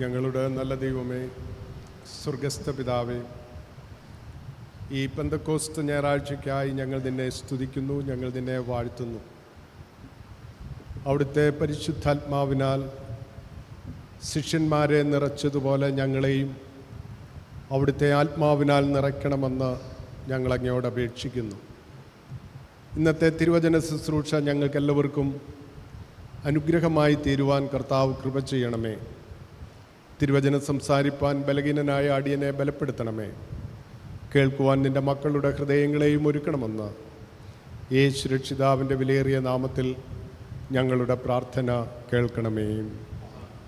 ഞങ്ങളുടെ നല്ല ദൈവമേ സ്വർഗസ്ഥ പിതാവേ ഈ പന്തക്കോസ്ത് ഞായറാഴ്ചയ്ക്കായി ഞങ്ങൾ നിന്നെ സ്തുതിക്കുന്നു ഞങ്ങൾ നിന്നെ വാഴ്ത്തുന്നു. അവിടുത്തെ പരിശുദ്ധാത്മാവിനാൽ ശിഷ്യന്മാരെ നിറച്ചതുപോലെ ഞങ്ങളെയും അവിടുത്തെ ആത്മാവിനാൽ നിറയ്ക്കണമെന്ന് ഞങ്ങൾ അങ്ങയോട് അപേക്ഷിക്കുന്നു. ഇന്നത്തെ തിരുവചന ശുശ്രൂഷ ഞങ്ങൾക്കെല്ലാവർക്കും അനുഗ്രഹമായി തീരുവാൻ കർത്താവ് കൃപ ചെയ്യണമേ. തിരുവചനം സംസാരിപ്പാൻ ബലഹീനനായ അടിയനെ ബലപ്പെടുത്തണമേ. കേൾക്കുവാൻ നിന്റെ മക്കളുടെ ഹൃദയങ്ങളെയും ഒരുക്കണമെന്ന് യേശു രക്ഷിതാവിന്റെ വിലയേറിയ നാമത്തിൽ ഞങ്ങളുടെ പ്രാർത്ഥന കേൾക്കണമേ.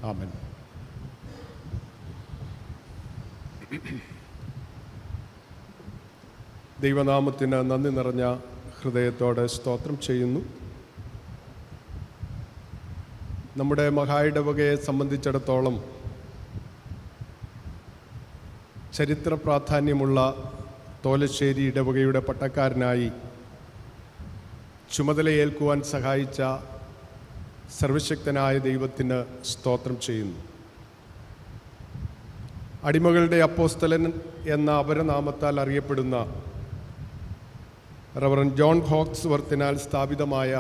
ആമൻ. ദൈവനാമത്തിന് നന്ദി നിറഞ്ഞ ഹൃദയത്തോടെ സ്തോത്രം ചെയ്യുന്നു. നമ്മുടെ മഹായിടവകയെ സംബന്ധിച്ചിടത്തോളം ചരിത്ര പ്രാധാന്യമുള്ള തോലശ്ശേരി ഇടവകയുടെ പട്ടക്കാരനായി ചുമതലയേൽക്കുവാൻ സഹായിച്ച സർവശക്തനായ ദൈവത്തിന് സ്തോത്രം ചെയ്യുന്നു. അടിമകളുടെ അപ്പോസ്തലൻ എന്ന അപരനാമത്താൽ അറിയപ്പെടുന്ന റവറൻ ജോൺ ഹോക്സ് വർത്തിനാൽ സ്ഥാപിതമായ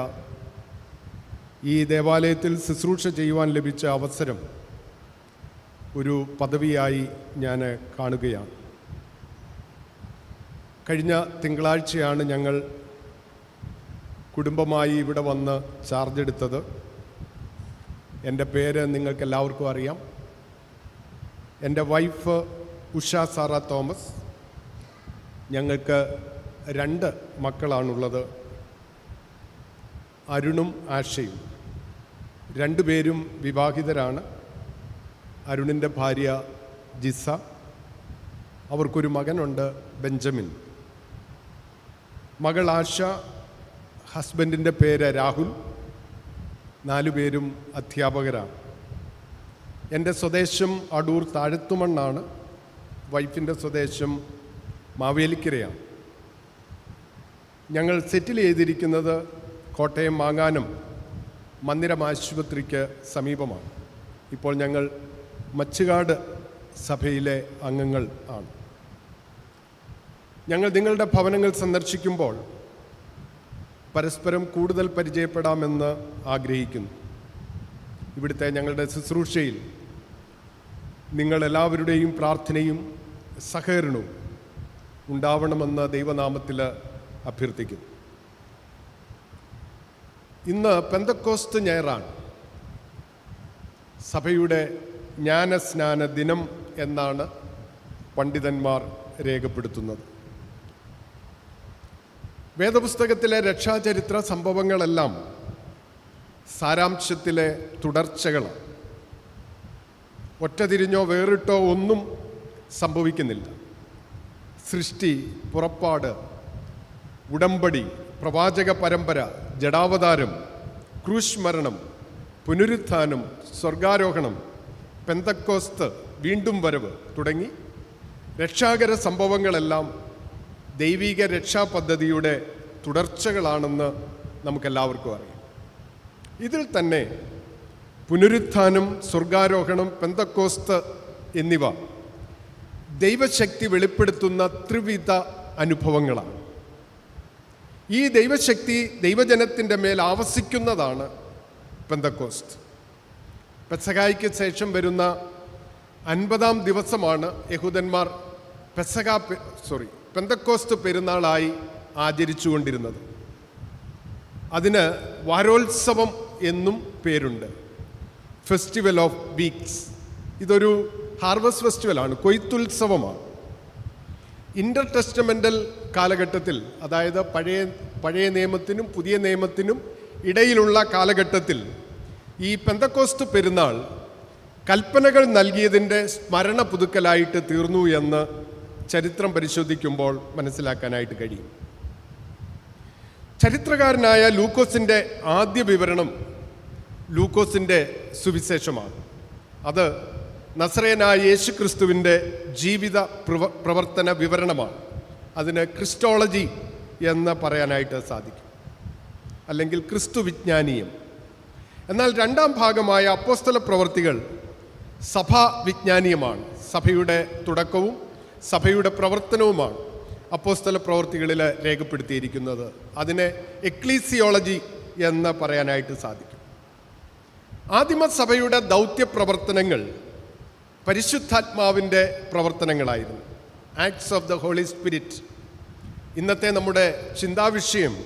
ഈ ദേവാലയത്തിൽ ശുശ്രൂഷ ചെയ്യുവാൻ ലഭിച്ച അവസരം ഒരു പദവിയായി ഞാൻ കാണുകയാണ്. കഴിഞ്ഞ തിങ്കളാഴ്ചയാണ് ഞങ്ങൾ കുടുംബമായി ഇവിടെ വന്ന് ചാർജ് എടുത്തത്. എന്റെ പേര് നിങ്ങൾക്ക് എല്ലാവർക്കും അറിയാം. എന്റെ വൈഫ് ഉഷ സാറ തോമസ്. ഞങ്ങൾക്ക് രണ്ട് മക്കളാണുള്ളത്. അരുണും ആഷയും രണ്ടുപേരും വിവാഹിതരാണ്. അരുണിന്റെ ഭാര്യ ജിസ അവർക്കൊരു മകനുണ്ട് ബെഞ്ചമിൻ. മകൾ ആശ ഹസ്ബൻഡിന്റെ പേര് രാഹുൽ നാലു പേരും അധ്യാപകരാണ്. എന്റെ സ്വദേശം അടൂർ താഴത്തുമണ്ണാണ് വൈഫിന്റെ സ്വദേശം മാവേലിക്കരയാണ്. ഞങ്ങൾ സെറ്റിൽ ചെയ്തിരിക്കുന്നത് കോട്ടയം മാങ്ങാനം മന്ദിരം ആശുപത്രിക്ക് സമീപമാണ്. ഇപ്പോൾ ഞങ്ങൾ മച്ചുകാട് സഭയിലെ അംഗങ്ങൾ ആണ്. ഞങ്ങൾ നിങ്ങളുടെ ഭവനങ്ങൾ സന്ദർശിക്കുമ്പോൾ പരസ്പരം കൂടുതൽ പരിചയപ്പെടാമെന്ന് ആഗ്രഹിക്കുന്നു. ഇവിടുത്തെ ഞങ്ങളുടെ ശുശ്രൂഷയിൽ നിങ്ങളെല്ലാവരുടെയും പ്രാർത്ഥനയും സഹകരണവും ഉണ്ടാവണമെന്ന് ദൈവനാമത്തിൽ അഭ്യർത്ഥിക്കുന്നു. ഇന്ന് പെന്തക്കോസ്റ്റ് ഞായറാണ്. സഭയുടെ ജ്ഞാനസ്നാന ദിനം എന്നാണ് പണ്ഡിതന്മാർ രേഖപ്പെടുത്തുന്നത്. വേദപുസ്തകത്തിലെ രക്ഷാചരിത്ര സംഭവങ്ങളെല്ലാം സാരാംശത്തിലെ തുടർച്ചകളാണ്. ഒറ്റതിരിഞ്ഞോ വേറിട്ടോ ഒന്നും സംഭവിക്കുന്നില്ല. സൃഷ്ടി പുറപ്പാട് ഉടമ്പടി പ്രവാചക പരമ്പര ജഡാവതാരം ക്രൂശ്മരണം പുനരുത്ഥാനം സ്വർഗാരോഹണം പെന്തക്കോസ്ത് വീണ്ടും വരവ് തുടങ്ങി. രക്ഷാകര സംഭവങ്ങളെല്ലാം ദൈവിക രക്ഷാ പദ്ധതിയുടെ തുടർച്ചകളാണെന്ന് നമുക്കെല്ലാവർക്കും അറിയാം. ഇതിൽ തന്നെ പുനരുത്ഥാനം സ്വർഗാരോഹണം പെന്തക്കോസ്ത് എന്നിവ ദൈവശക്തി വെളിപ്പെടുത്തുന്ന ത്രിവിധ അനുഭവങ്ങളാണ്. ഈ ദൈവശക്തി ദൈവജനത്തിന്റെ മേൽ ആവസിക്കുന്നതാണ് പെന്തക്കോസ്റ്റ് പെസകായ്ക്ക് ശേഷം വരുന്ന അൻപതാം ദിവസമാണ് യഹൂദന്മാർ പെസക സോറി പെന്തക്കോസ്റ്റ് പെരുന്നാളായി ആചരിച്ചുകൊണ്ടിരുന്നത്. അതിന് വാരോത്സവം എന്നും പേരുണ്ട്. ഫെസ്റ്റിവൽ ഓഫ് വീക്സ് ഇതൊരു ഹാർവസ്റ്റ് ഫെസ്റ്റിവലാണ് കൊയ്ത്തുത്സവമാണ്. ഇന്റർ ടെസ്റ്റമെന്റൽ കാലഘട്ടത്തിൽ അതായത് പഴയ പഴയ നിയമത്തിനും പുതിയ നിയമത്തിനും ഇടയിലുള്ള കാലഘട്ടത്തിൽ ഈ പെന്തക്കോസ്റ്റ് പെരുന്നാൾ കൽപ്പനകൾ നൽകിയതിന്റെ സ്മരണ പുതുക്കലായിട്ട് തീർന്നു എന്ന് ചരിത്രം പരിശോധിക്കുമ്പോൾ മനസ്സിലാക്കാനായിട്ട് കഴിയും. ചരിത്രകാരനായ ലൂക്കോസിന്റെ ആദ്യ വിവരണം ലൂക്കോസിന്റെ സുവിശേഷമാണ്. അത് നസ്രയനായ യേശു ക്രിസ്തുവിന്റെ ജീവിത പ്രവ- പ്രവർത്തന വിവരണമാണ്. അതിന് ക്രിസ്റ്റോളജി എന്ന് പറയാനായിട്ട് സാധിക്കും. അല്ലെങ്കിൽ ക്രിസ്തു വിജ്ഞാനീയം എന്നാൽ രണ്ടാം ഭാഗമായ അപ്പോസ്തല പ്രവർത്തികൾ സഭാ വിജ്ഞാനീയമാണ്. സഭയുടെ തുടക്കവും സഭയുടെ പ്രവർത്തനവുമാണ് അപ്പോസ്തല പ്രവൃത്തികളിൽ രേഖപ്പെടുത്തിയിരിക്കുന്നത്. അതിനെ എക്ലീസിയോളജി എന്ന് പറയാനായിട്ട് സാധിക്കും. ആദിമസഭയുടെ ദൗത്യ പ്രവർത്തനങ്ങൾ പരിശുദ്ധാത്മാവിന്റെ പ്രവർത്തനങ്ങളായിരുന്നു. Acts of the holy spirit ഇന്നത്തെ നമ്മുടെ ചിന്താവിഷയം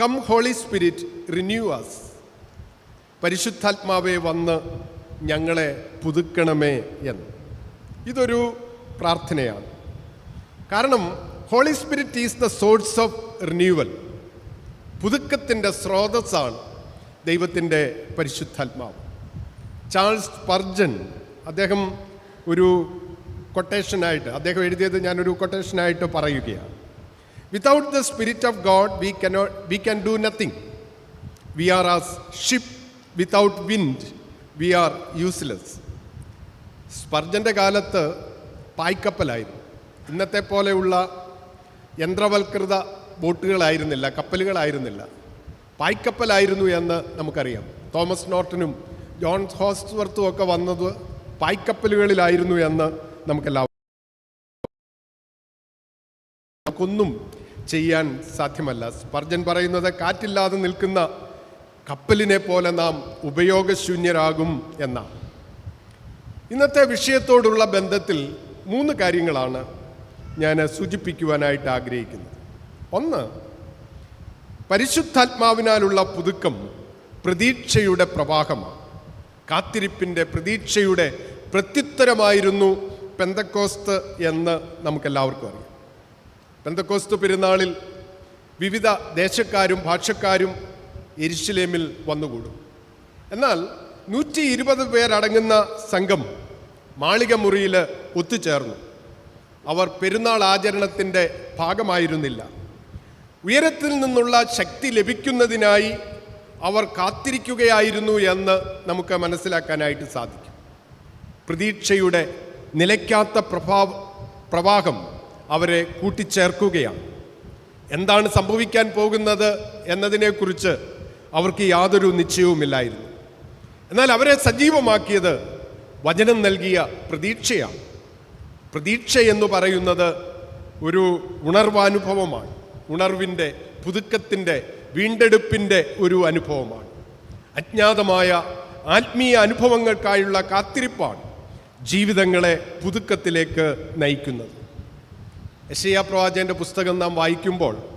കം ഹോളി സ്പിരിറ്റ് റിന്യൂ പരിശുദ്ധാത്മാവെ വന്ന് ഞങ്ങളെ പുതുക്കണമേ എന്ന്. ഇതൊരു പ്രാർത്ഥനയാണ്. കാരണം holy spirit is the source of renewal പുതുക്കത്തിന്റെ സ്രോതസ്സാണ് ദൈവത്തിന്റെ പരിശുദ്ധാത്മാവ്. ചാൾസ് പർജൻ അദ്ദേഹം ഒരു കൊട്ടേഷനായിട്ട് അദ്ദേഹം എഴുതിയത് ഞാനൊരു കൊട്ടേഷനായിട്ട് പറയുകയാണ്. Without the spirit of God we cannot we can do nothing we are as ship without wind we are useless സ്പർജന്റെ കാലത്ത് പായ്ക്കപ്പലായിരുന്നു. ഇന്നത്തെ പോലെയുള്ള യന്ത്രവൽകൃത ബോട്ടുകളായിരുന്നില്ല കപ്പലുകളായിരുന്നില്ല. പായ്ക്കപ്പലായിരുന്നു എന്ന് നമുക്കറിയാം. തോമസ് നോർട്ടനും ജോൺ ഹോസ്വർത്തും ഒക്കെ വന്നത് പായ്ക്കപ്പലുകളിലായിരുന്നു എന്ന് നമുക്കെല്ലാം നമുക്കൊന്നും ചെയ്യാൻ സാധ്യമല്ല. സ്പർജൻ പറയുന്നത് കാറ്റില്ലാതെ നിൽക്കുന്ന കപ്പലിനെ പോലെ നാം ഉപയോഗശൂന്യരാകും എന്നാണ്. ഇന്നത്തെ വിഷയത്തോടുള്ള ബന്ധത്തിൽ മൂന്ന് കാര്യങ്ങളാണ് ഞാൻ സൂചിപ്പിക്കുവാനായിട്ട് ആഗ്രഹിക്കുന്നത്. ഒന്ന് പരിശുദ്ധാത്മാവിനാലുള്ള പുതുക്കം പ്രതീക്ഷയുടെ പ്രവാഹമാണ്. കാത്തിരിപ്പിന്റെ പ്രതീക്ഷയുടെ പ്രത്യുത്തരമായിരുന്നു പെന്തക്കോസ്ത് എന്ന് നമുക്കെല്ലാവർക്കും അറിയാം. പെന്തക്കോസ്ത് പെരുന്നാളിൽ വിവിധ ദേശക്കാരും ഭാഷക്കാരും എരിശിലേമിൽ വന്നുകൂടും. എന്നാൽ നൂറ്റി ഇരുപത് പേരടങ്ങുന്ന സംഘം മാളിക മുറിയിൽ ഒത്തുചേർന്നു. അവർ പെരുന്നാൾ ആചരണത്തിന്റെ ഭാഗമായിരുന്നില്ല. ഉയരത്തിൽ നിന്നുള്ള ശക്തി ലഭിക്കുന്നതിനായി അവർ കാത്തിരിക്കുകയായിരുന്നു എന്ന് നമുക്ക് മനസ്സിലാക്കാനായിട്ട് സാധിക്കും. പ്രതീക്ഷയുടെ നിലയ്ക്കാത്ത പ്രഭാവ പ്രവാഹം അവരെ കൂട്ടിച്ചേർക്കുകയാണ്. എന്താണ് സംഭവിക്കാൻ പോകുന്നത് എന്നതിനെക്കുറിച്ച് അവർക്ക് യാതൊരു നിശ്ചയവുമില്ലായിരുന്നു. എന്നാൽ അവരെ സജീവമാക്കിയത് വചനം നൽകിയ പ്രതീക്ഷയാണ്. പ്രതീക്ഷ എന്ന് പറയുന്നത് ഒരു ഉണർവാനുഭവമാണ്. ഉണർവിന്റെ പുതുക്കത്തിന്റെ വീണ്ടെടുപ്പിന്റെ ഒരു അനുഭവമാണ്. അജ്ഞാതമായ ആത്മീയ അനുഭവങ്ങൾക്കായുള്ള കാത്തിരിപ്പാണ് ജീവിതങ്ങളെ പുതുക്കത്തിലേക്ക് നയിക്കുന്നത്. യശയ പ്രവാചകന്റെ പുസ്തകം നാം വായിക്കുമ്പോൾ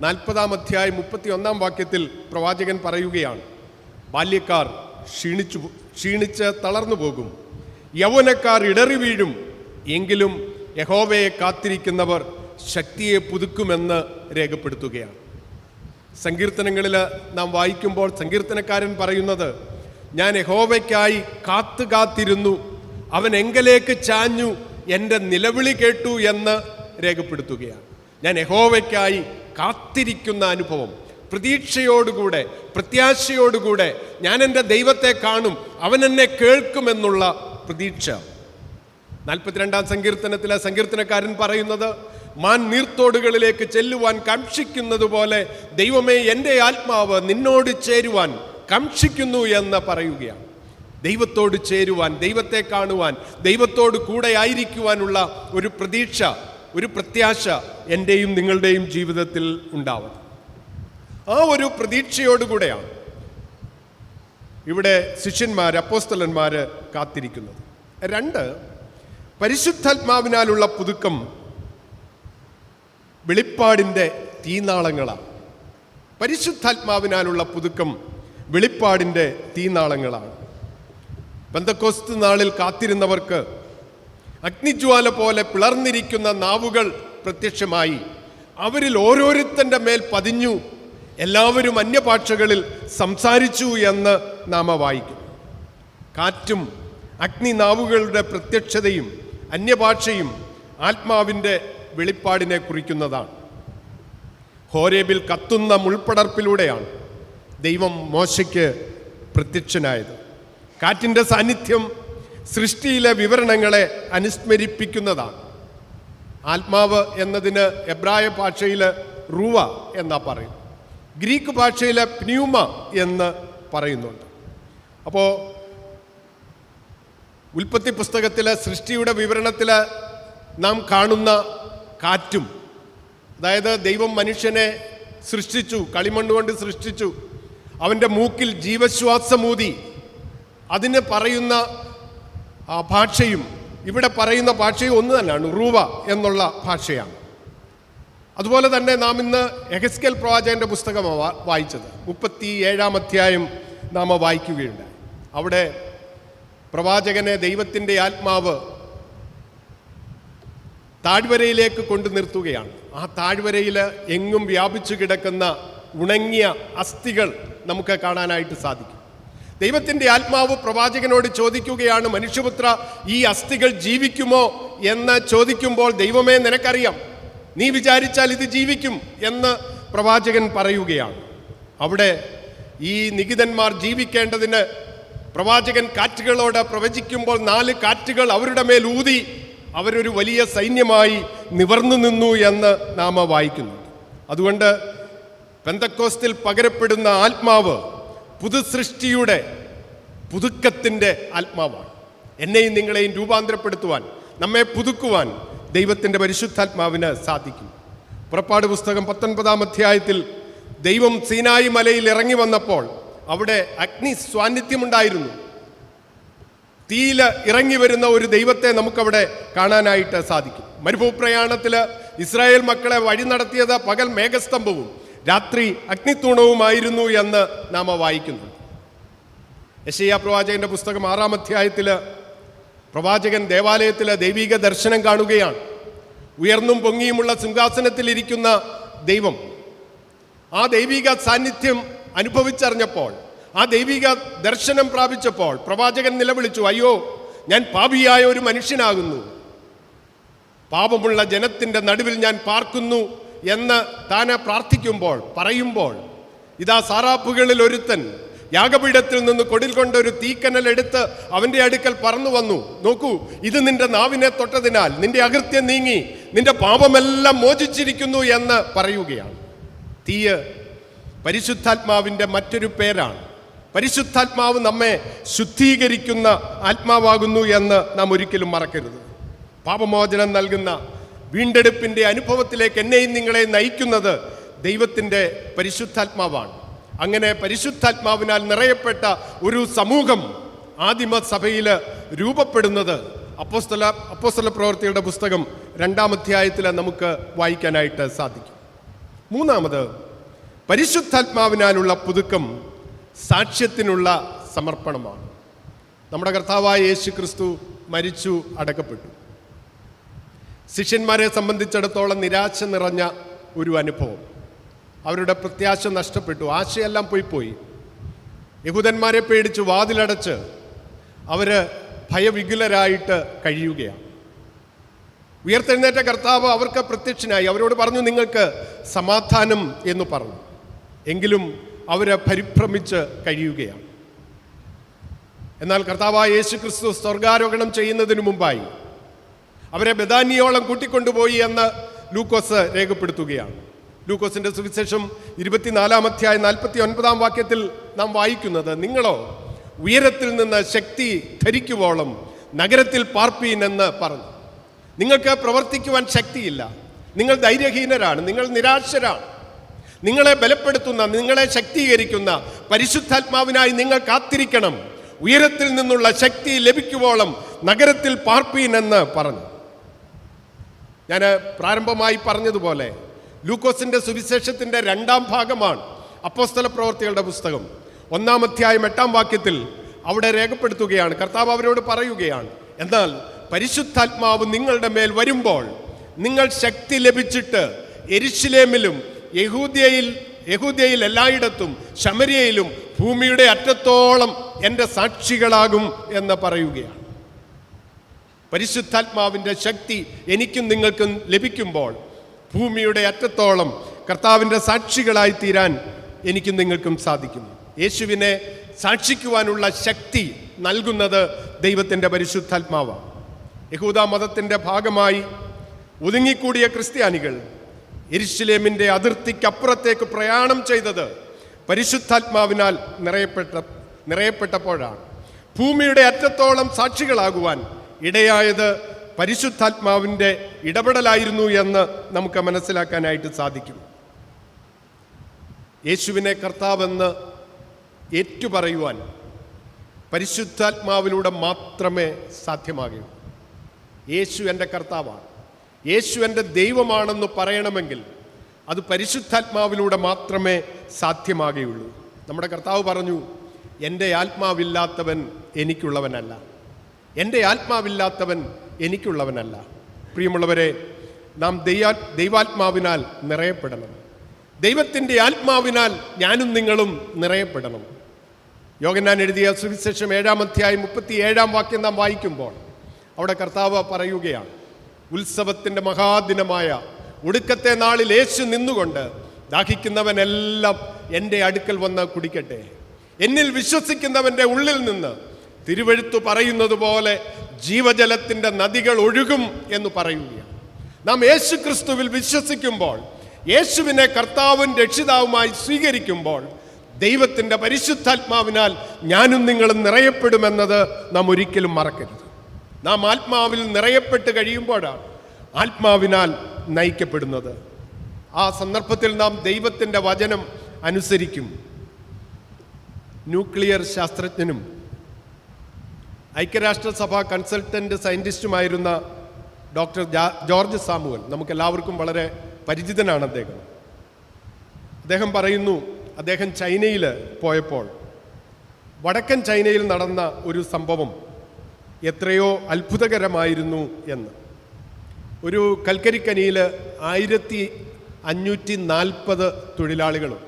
നാൽപ്പതാം അധ്യായം മുപ്പത്തി ഒന്നാം വാക്യത്തിൽ പ്രവാചകൻ പറയുകയാണ് ബാല്യക്കാർ ക്ഷീണിച്ചു ക്ഷീണിച്ച് തളർന്നു പോകും. യൗവനക്കാർ ഇടറി വീഴും. എങ്കിലും യഹോവയെ കാത്തിരിക്കുന്നവർ ശക്തിയെ പുതുക്കുമെന്ന് രേഖപ്പെടുത്തുകയാണ്. സങ്കീർത്തനങ്ങളിൽ നാം വായിക്കുമ്പോൾ സങ്കീർത്തനക്കാരൻ പറയുന്നത് ഞാൻ യഹോവയ്ക്കായി കാത്തു കാത്തിരുന്നു. അവൻ എങ്കലേക്ക് ചാഞ്ഞു. എന്റെ നിലവിളി കേട്ടു എന്ന് രേഖപ്പെടുത്തുകയാണ്. ഞാൻ യഹോവയ്ക്കായി കാത്തിരിക്കുന്ന അനുഭവം. പ്രതീക്ഷയോടുകൂടെ പ്രത്യാശയോടുകൂടെ ഞാൻ എന്റെ ദൈവത്തെ കാണും അവൻ എന്നെ കേൾക്കുമെന്നുള്ള പ്രതീക്ഷ. നാൽപ്പത്തിരണ്ടാം സങ്കീർത്തനത്തിലെ സങ്കീർത്തനക്കാരൻ പറയുന്നത് മാൻ നീർത്തോടുകളിലേക്ക് ചെല്ലുവാൻ കാക്ഷിക്കുന്നത് പോലെ ദൈവമേ എന്റെ ആത്മാവ് നിന്നോട് ചേരുവാൻ കംഷിക്കുന്നു എന്ന് പറയുകയാണ്. ദൈവത്തോട് ചേരുവാൻ ദൈവത്തെ കാണുവാൻ ദൈവത്തോട് കൂടെ ആയിരിക്കുവാനുള്ള ഒരു പ്രതീക്ഷ ഒരു പ്രത്യാശ എന്റെയും നിങ്ങളുടെയും ജീവിതത്തിൽ ഉണ്ടാവണം ആ ഒരു പ്രതീക്ഷയോടുകൂടെയാണ് ഇവിടെ ശിഷ്യന്മാർ അപ്പോസ്തലന്മാർ കാത്തിരിക്കുന്നത്. രണ്ട് പരിശുദ്ധാത്മാവിനാലുള്ള പുതുക്കം വെളിപ്പാടിന്റെ തീനാളങ്ങളാണ്. പരിശുദ്ധാത്മാവിനാലുള്ള പുതുക്കം വെളിപ്പാടിന്റെ തീനാളങ്ങളാണ്. ബന്ധക്കോസ്ത് നാളിൽ കാത്തിരുന്നവർക്ക് അഗ്നിജ്വാല പോലെ പിളർന്നിരിക്കുന്ന നാവുകൾ പ്രത്യക്ഷമായി. അവരിൽ ഓരോരുത്തന്റെ മേൽ പതിഞ്ഞു. എല്ലാവരും അന്യഭാഷകളിൽ സംസാരിച്ചു എന്ന് നാമ വായിക്കും കാറ്റും അഗ്നിനാവുകളുടെ പ്രത്യക്ഷതയും അന്യഭാഷയും ആത്മാവിന്റെ വെളിപ്പാടിനെ കുറിക്കുന്നതാണ്. ഹോരേബിൽ കത്തുന്ന മുൾപ്പടർപ്പിലൂടെയാണ് ദൈവം മോശയ്ക്ക് പ്രത്യക്ഷനായത്. കാറ്റിന്റെ സാന്നിധ്യം സൃഷ്ടിയിലെ വിവരണങ്ങളെ അനുസ്മരിപ്പിക്കുന്നതാണ്. ആത്മാവ് എന്നതിന് എബ്രായ ഭാഷയിൽ റുവ എന്നാ പറയും. ഗ്രീക്ക് ഭാഷയിലെ പ്ന്യൂമ എന്ന് പറയുന്നുണ്ട്. അപ്പോൾ ഉൽപ്പത്തി പുസ്തകത്തിലെ സൃഷ്ടിയുടെ വിവരണത്തിൽ നാം കാണുന്ന കാറ്റും അതായത് ദൈവം മനുഷ്യനെ സൃഷ്ടിച്ചു കളിമണ്ണ് കൊണ്ട് സൃഷ്ടിച്ചു അവന്റെ മൂക്കിൽ ജീവശ്വാസമൂതി അതിന് പറയുന്ന ആ ഭാഷയും ഇവിടെ പറയുന്ന ഭാഷയും ഒന്ന് തന്നെയാണ് റൂവ എന്നുള്ള ഭാഷയാണ്. അതുപോലെ തന്നെ നാം ഇന്ന് എഹസ്കൽ പ്രവാചകന്റെ പുസ്തകമാണ് വായിച്ചത്. മുപ്പത്തി ഏഴാം അധ്യായം നാം വായിക്കുകയുണ്ടായി. അവിടെ പ്രവാചകനെ ദൈവത്തിന്റെ ആത്മാവ് താഴ്വരയിലേക്ക് കൊണ്ടു നിർത്തുകയാണ്. ആ താഴ്വരയിൽ എങ്ങും വ്യാപിച്ചു കിടക്കുന്ന ഉണങ്ങിയ അസ്ഥികൾ നമുക്ക് കാണാനായിട്ട് സാധിക്കും. ദൈവത്തിന്റെ ആത്മാവ് പ്രവാചകനോട് ചോദിക്കുകയാണ് മനുഷ്യപുത്ര ഈ അസ്ഥികൾ ജീവിക്കുമോ? എന്ന് ചോദിക്കുമ്പോൾ ദൈവമേ നിനക്കറിയാം. നീ വിചാരിച്ചാൽ ഇത് ജീവിക്കും എന്ന് പ്രവാചകൻ പറയുകയാണ്. അവിടെ ഈ നികിതന്മാർ ജീവിക്കേണ്ടതിന് പ്രവാചകൻ കാറ്റുകളോട് പ്രവചിക്കുമ്പോൾ നാല് കാറ്റുകൾ അവരുടെ മേൽ ഊതി അവരൊരു വലിയ സൈന്യമായി നിവർന്നു നിന്നു എന്ന് നാം വായിക്കുന്നു. അതുകൊണ്ട് പെന്തക്കോസ്തിൽ പകരപ്പെടുന്ന ആത്മാവ് പുതുസൃഷ്ടിയുടെ പുതുക്കത്തിന്റെ ആത്മാവാണ്. എന്നെയും നിങ്ങളെയും രൂപാന്തരപ്പെടുത്തുവാൻ നമ്മെ പുതുക്കുവാൻ ദൈവത്തിന്റെ പരിശുദ്ധാത്മാവിന് സാധിക്കും. പുറപ്പാട് പുസ്തകം പത്തൊൻപതാം അധ്യായത്തിൽ ദൈവം സീനായി മലയിൽ ഇറങ്ങി വന്നപ്പോൾ അവിടെ അഗ്നി സ്വാന്നിധ്യമുണ്ടായിരുന്നു തീയിൽ ഇറങ്ങി വരുന്ന ഒരു ദൈവത്തെ നമുക്കവിടെ കാണാനായിട്ട് സാധിക്കും. മരുഭൂപ്രയാണത്തിൽ ഇസ്രായേൽ മക്കളെ വഴി നടത്തിയത് പകൽ മേഘസ്തംഭവും രാത്രി അഗ്നിത്തൂണവുമായിരുന്നു എന്ന് നാം വായിക്കുന്നു. യശയ്യ പ്രവാചകന്റെ പുസ്തകം ആറാം അധ്യായത്തിൽ പ്രവാചകൻ ദേവാലയത്തിലെ ദൈവിക ദർശനം കാണുകയാണ്. ഉയർന്നും പൊങ്ങിയുമുള്ള സിംഹാസനത്തിലിരിക്കുന്ന ദൈവം ആ ദൈവിക സാന്നിധ്യം അനുഭവിച്ചറിഞ്ഞപ്പോൾ ആ ദൈവിക ദർശനം പ്രാപിച്ചപ്പോൾ പ്രവാചകൻ നിലവിളിച്ചു അയ്യോ ഞാൻ പാപിയായ ഒരു മനുഷ്യനാകുന്നു. പാപമുള്ള ജനത്തിന്റെ നടുവിൽ ഞാൻ പാർക്കുന്നു. എന്ന് താൻ പ്രാർത്ഥിക്കുമ്പോൾ പറയുമ്പോൾ ഇതാ സാറാപ്പുകളിൽ ഒരുത്തൻ യാഗപീഠത്തിൽ നിന്ന് കൊടിൽ കൊണ്ട് ഒരു തീക്കനൽ എടുത്ത് അവന്റെ അടുക്കൽ പറന്നു വന്നു. നോക്കൂ ഇത് നിന്റെ നാവിനെ തൊട്ടതിനാൽ നിന്റെ അകൃത്യം നീങ്ങി നിന്റെ പാപമെല്ലാം മോചിച്ചിരിക്കുന്നു എന്ന് പറയുകയാണ്. തീയ് പരിശുദ്ധാത്മാവിന്റെ മറ്റൊരു പേരാണ്. പരിശുദ്ധാത്മാവ് നമ്മെ ശുദ്ധീകരിക്കുന്ന ആത്മാവാകുന്നു എന്ന് നാം ഒരിക്കലും മറക്കരുത്. പാപമോചനം നൽകുന്ന വീണ്ടെടുപ്പിന്റെ അനുഭവത്തിലേക്ക് എന്നെയും നിങ്ങളെ നയിക്കുന്നത് ദൈവത്തിന്റെ പരിശുദ്ധാത്മാവാണ്. അങ്ങനെ പരിശുദ്ധാത്മാവിനാൽ നിറയപ്പെട്ട ഒരു സമൂഹം ആദിമ സഭയിൽ രൂപപ്പെടുന്നത് അപ്പോസ്തല അപ്പോസ്തല പ്രവർത്തികളുടെ പുസ്തകം രണ്ടാം അധ്യായത്തിൽ നമുക്ക് വായിക്കാനായിട്ട് സാധിക്കും. മൂന്നാമത് പരിശുദ്ധാത്മാവിനാലുള്ള പുതുക്കം സാക്ഷ്യത്തിനുള്ള സമർപ്പണമാണ്. നമ്മുടെ കർത്താവായ യേശു ക്രിസ്തു മരിച്ചു അടക്കപ്പെട്ടു. ശിഷ്യന്മാരെ സംബന്ധിച്ചിടത്തോളം നിരാശ നിറഞ്ഞ ഒരു അനുഭവം. അവരുടെ പ്രത്യാശ നഷ്ടപ്പെട്ടു. ആശയെല്ലാം പോയി പോയി. യഹൂദന്മാരെ പേടിച്ച് വാതിലടച്ച് അവർ ഭയവികുലരായിട്ട് കഴിയുകയാണ്. ഉയർത്തെഴുന്നേറ്റ കർത്താവ് അവർക്ക് പ്രത്യക്ഷനായി. അവരോട് പറഞ്ഞു നിങ്ങൾക്ക് സമാധാനം എന്ന് പറഞ്ഞു. എങ്കിലും അവരെ പരിഭ്രമിച്ച് കഴിയുകയാണ്. എന്നാൽ കർത്താവായ യേശു ക്രിസ്തു സ്വർഗാരോഹണം ചെയ്യുന്നതിന് മുമ്പായി അവരെ ബദാനിയോളം കൂട്ടിക്കൊണ്ടുപോയി എന്ന് ലൂക്കോസ് രേഖപ്പെടുത്തുകയാണ്. ലൂക്കോസിന്റെ സുവിശേഷം ഇരുപത്തിനാലാം അധ്യായം നാൽപ്പത്തി ഒൻപതാം വാക്യത്തിൽ നാം വായിക്കുന്നത് നിങ്ങളോ ഉയരത്തിൽ നിന്ന് ശക്തി ധരിക്കുവോളം നഗരത്തിൽ പാർപ്പീൻ എന്ന് പറഞ്ഞു. നിങ്ങൾക്ക് പ്രവർത്തിക്കുവാൻ ശക്തിയില്ല. നിങ്ങൾ ധൈര്യഹീനരാണ്. നിങ്ങൾ നിരാശരാണ്. നിങ്ങളെ ബലപ്പെടുത്തുന്ന നിങ്ങളെ ശക്തീകരിക്കുന്ന പരിശുദ്ധാത്മാവിനായി നിങ്ങൾ കാത്തിരിക്കണം. ഉയരത്തിൽ നിന്നുള്ള ശക്തി ലഭിക്കുവോളം നഗരത്തിൽ പാർപ്പീൻ എന്ന് പറഞ്ഞു. ഞാൻ പ്രാരംഭമായി പറഞ്ഞതുപോലെ ലൂക്കോസിന്റെ സുവിശേഷത്തിന്റെ രണ്ടാം ഭാഗമാണ് അപ്പോസ്തല പ്രവർത്തികളുടെ പുസ്തകം. ഒന്നാം അധ്യായം എട്ടാം വാക്യത്തിൽ അവിടെ രേഖപ്പെടുത്തുകയാണ്. കർത്താവ് അവരോട് പറയുകയാണ് എന്നാൽ പരിശുദ്ധാത്മാവ് നിങ്ങളുടെ മേൽ വരുമ്പോൾ നിങ്ങൾ ശക്തി ലഭിച്ചിട്ട് എരിശിലേമിലും യഹൂദിയയിൽ യഹൂദിയയിൽ എല്ലായിടത്തും ശമരിയയിലും ഭൂമിയുടെ അറ്റത്തോളം എന്റെ സാക്ഷികളാകും എന്ന് പറയുകയാണ്. പരിശുദ്ധാത്മാവിന്റെ ശക്തി എനിക്കും നിങ്ങൾക്കും ലഭിക്കുമ്പോൾ ഭൂമിയുടെ അറ്റത്തോളം കർത്താവിന്റെ സാക്ഷികളായി തീരാൻ എനിക്കും നിങ്ങൾക്കും സാധിക്കും യേശുവിനെ സാക്ഷിക്കുവാനുള്ള ശക്തി നൽകുന്നത് ദൈവത്തിന്റെ പരിശുദ്ധാത്മാവാണ്. യഹൂദ മതത്തിന്റെ ഭാഗമായി ഒതുങ്ങിക്കൂടിയ ക്രിസ്ത്യാനികൾ എരിശിലേമിന്റെ അതിർത്തിക്കപ്പുറത്തേക്ക് പ്രയാണം ചെയ്തത് പരിശുദ്ധാത്മാവിനാൽ നിറയപ്പെട്ട നിറയപ്പെട്ടപ്പോഴാണ്. ഭൂമിയുടെ അറ്റത്തോളം സാക്ഷികളാകുവാൻ ഇടയായത് പരിശുദ്ധാത്മാവിന്റെ ഇടപെടലായിരുന്നു എന്ന് നമുക്ക് മനസ്സിലാക്കാനായിട്ട് സാധിക്കും. യേശുവിനെ കർത്താവെന്ന് ഏറ്റുപറയുവാൻ പരിശുദ്ധാത്മാവിലൂടെ മാത്രമേ സാധ്യമാകൂ. യേശു എന്റെ കർത്താവാണ്. യേശു എന്റെ ദൈവമാണെന്ന് പറയണമെങ്കിൽ അത് പരിശുദ്ധാത്മാവിലൂടെ മാത്രമേ സാധ്യമാകുകയുള്ളൂ. നമ്മുടെ കർത്താവ് പറഞ്ഞു എന്റെ ആത്മാവില്ലാത്തവൻ എനിക്കുള്ളവനല്ല. എന്റെ ആത്മാവില്ലാത്തവൻ എനിക്കുള്ളവനല്ല. പ്രിയമുള്ളവരെ നാം ദൈവാ ദൈവാത്മാവിനാൽ നിറയപ്പെടണം. ദൈവത്തിന്റെ ആത്മാവിനാൽ ഞാനും നിങ്ങളും നിറയപ്പെടണം. യോഗനാൻ എഴുതിയ സുവിശേഷം ഏഴാം അധ്യായം മുപ്പത്തി ഏഴാം വാക്യം നാം വായിക്കുമ്പോൾ അവിടെ കർത്താവ് പറയുകയാണ് ഉത്സവത്തിന്റെ മഹാദിനമായ ഒടുക്കത്തെ നാളിൽ യേശു നിന്നുകൊണ്ട് ദാഹിക്കുന്നവനെല്ലാം എന്റെ അടുക്കൽ വന്ന് കുടിക്കട്ടെ. എന്നിൽ വിശ്വസിക്കുന്നവന്റെ ഉള്ളിൽ നിന്ന് തിരുവഴുത്തു പറയുന്നത് പോലെ ജീവജലത്തിന്റെ നദികൾ ഒഴുകും എന്ന് പറയുകയാണ്. നാം യേശു ക്രിസ്തുവിൽ വിശ്വസിക്കുമ്പോൾ യേശുവിനെ കർത്താവും രക്ഷിതാവുമായി സ്വീകരിക്കുമ്പോൾ ദൈവത്തിന്റെ പരിശുദ്ധാത്മാവിനാൽ ഞാനും നിങ്ങളും നിറയപ്പെടുമെന്നത് നാം ഒരിക്കലും മറക്കരുത്. നാം ആത്മാവിൽ നിറയപ്പെട്ട് കഴിയുമ്പോഴാണ് ആത്മാവിനാൽ നയിക്കപ്പെടുന്നത്. ആ സന്ദർഭത്തിൽ നാം ദൈവത്തിന്റെ വചനം അനുസരിക്കും. ന്യൂക്ലിയർ ശാസ്ത്രജ്ഞനും ഐക്യരാഷ്ട്രസഭ കൺസൾട്ടന്റ് സയന്റിസ്റ്റുമായിരുന്ന ഡോക്ടർ ജോർജ് സാമുവൽ നമുക്ക് എല്ലാവർക്കും വളരെ പരിചിതനാണ് അദ്ദേഹം. അദ്ദേഹം പറയുന്നു അദ്ദേഹം ചൈനയിൽ പോയപ്പോൾ വടക്കൻ ചൈനയിൽ നടന്ന ഒരു സംഭവം എത്രയോ അത്ഭുതകരമായിരുന്നു എന്ന്. ഒരു കൽക്കരിക്കനിയിൽ ആയിരത്തി അഞ്ഞൂറ്റി നാൽപ്പത് തൊഴിലാളികളും.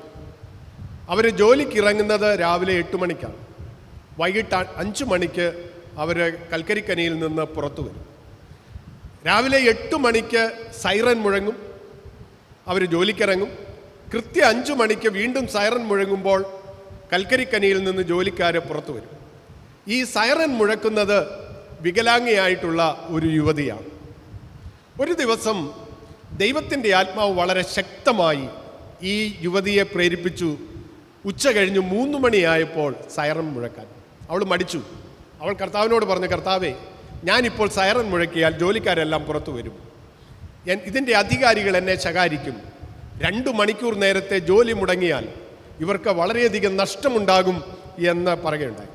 അവർ ജോലിക്കിറങ്ങുന്നത് രാവിലെ എട്ട് മണിക്കാണ്. വൈകിട്ട് അഞ്ച് മണിക്ക് അവർ കൽക്കരിക്കനിയിൽ നിന്ന് പുറത്തു വരും. രാവിലെ എട്ട് മണിക്ക് സൈറൻ മുഴങ്ങും. അവർ ജോലിക്കിറങ്ങും. കൃത്യ അഞ്ച് മണിക്ക് വീണ്ടും സൈറൻ മുഴങ്ങുമ്പോൾ കൽക്കരിക്കനിയിൽ നിന്ന് ജോലിക്കാർ പുറത്തു വരും. ഈ സൈറൻ മുഴക്കുന്നത് വികലാംഗിയായിട്ടുള്ള ഒരു യുവതിയാണ്. ഒരു ദിവസം ദൈവത്തിന്റെ ആത്മാവ് വളരെ ശക്തമായി ഈ യുവതിയെ പ്രേരിപ്പിച്ചു. ഉച്ച കഴിഞ്ഞ് മൂന്ന് മണിയായപ്പോൾ സൈറൻ മുഴക്കാൻ. അവൾ മടിച്ചു. അവൾ കർത്താവിനോട് പറഞ്ഞു കർത്താവേ ഞാനിപ്പോൾ സൈറൻ മുഴക്കിയാൽ ജോലിക്കാരെല്ലാം പുറത്തു വരും. ഇതിന്റെ അധികാരികൾ എന്നെ ശകാരിക്കും. രണ്ടു മണിക്കൂർ നേരത്തെ ജോലി മുടങ്ങിയാൽ ഇവർക്ക് വളരെയധികം നഷ്ടമുണ്ടാകും എന്ന് പറയുകയുണ്ടായി.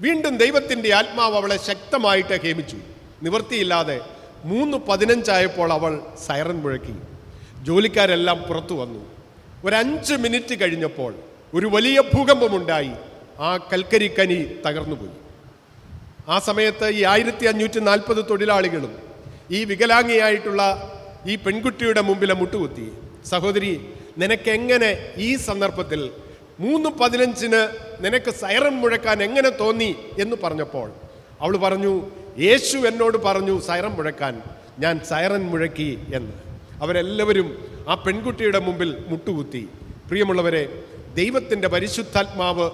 വീണ്ടും ദൈവത്തിന്റെ ആത്മാവ് അവളെ ശക്തമായിട്ട് ഹേമിച്ചു. നിവൃത്തിയില്ലാതെ മൂന്ന് പതിനഞ്ചായപ്പോൾ അവൾ സൈറൻ മുഴക്കി. ജോലിക്കാരെല്ലാം പുറത്തു വന്നു. ഒരഞ്ച് മിനിറ്റ് കഴിഞ്ഞപ്പോൾ ഒരു വലിയ ഭൂകമ്പമുണ്ടായി. ആ കൽക്കരിക്കനി തകർന്നുപോയി. ആ സമയത്ത് ഈ ആയിരത്തി അഞ്ഞൂറ്റി നാൽപ്പത് തൊഴിലാളികളും ഈ വികലാംഗിയായിട്ടുള്ള ഈ പെൺകുട്ടിയുടെ മുമ്പിലെ മുട്ടുകുത്തി സഹോദരി നിനക്കെങ്ങനെ ഈ സന്ദർഭത്തിൽ മൂന്ന് പതിനഞ്ചിന് നിനക്ക് സൈറൻ മുഴക്കാൻ എങ്ങനെ തോന്നി? എന്ന് പറഞ്ഞപ്പോൾ അവൾ പറഞ്ഞു യേശു എന്നോട് പറഞ്ഞു സൈറൻ മുഴക്കാൻ ഞാൻ സൈറൻ മുഴക്കി എന്ന്. അവരെല്ലാവരും ആ പെൺകുട്ടിയുടെ മുമ്പിൽ മുട്ടുകുത്തി പ്രിയമുള്ളവരെ ദൈവത്തിന്റെ പരിശുദ്ധാത്മാവ്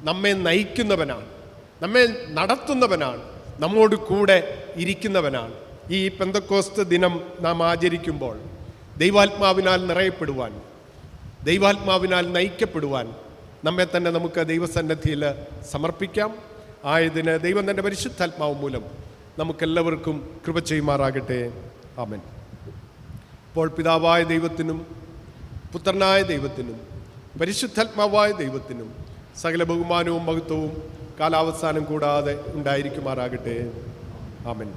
നമ്മെ നയിക്കുന്നവനാണ്. നമ്മെ നടത്തുന്നവനാണ് നമ്മോട് കൂടെ ഇരിക്കുന്നവനാണ്. ഈ പെന്തക്കോസ്ത് ദിനം നാം ആചരിക്കുമ്പോൾ ദൈവാത്മാവിനാൽ നിറയപ്പെടുവാൻ ദൈവാത്മാവിനാൽ നയിക്കപ്പെടുവാൻ നമ്മെ തന്നെ നമുക്ക് ദൈവസന്നദ്ധിയിൽ സമർപ്പിക്കാം. ആയതിന് ദൈവം തന്റെ പരിശുദ്ധാത്മാവ് മൂലം നമുക്കെല്ലാവർക്കും കൃപ ചെയ്യുമാറാകട്ടെ. ആമൻ. ഇപ്പോൾ പിതാവായ ദൈവത്തിനും പുത്രനായ ദൈവത്തിനും പരിശുദ്ധാത്മാവായ ദൈവത്തിനും സകല ബഹുമാനവും മഹത്വവും കാലാവസാനം കൂടാതെ ഉണ്ടായിരിക്കുമാറാകട്ടെ. ആമൻ.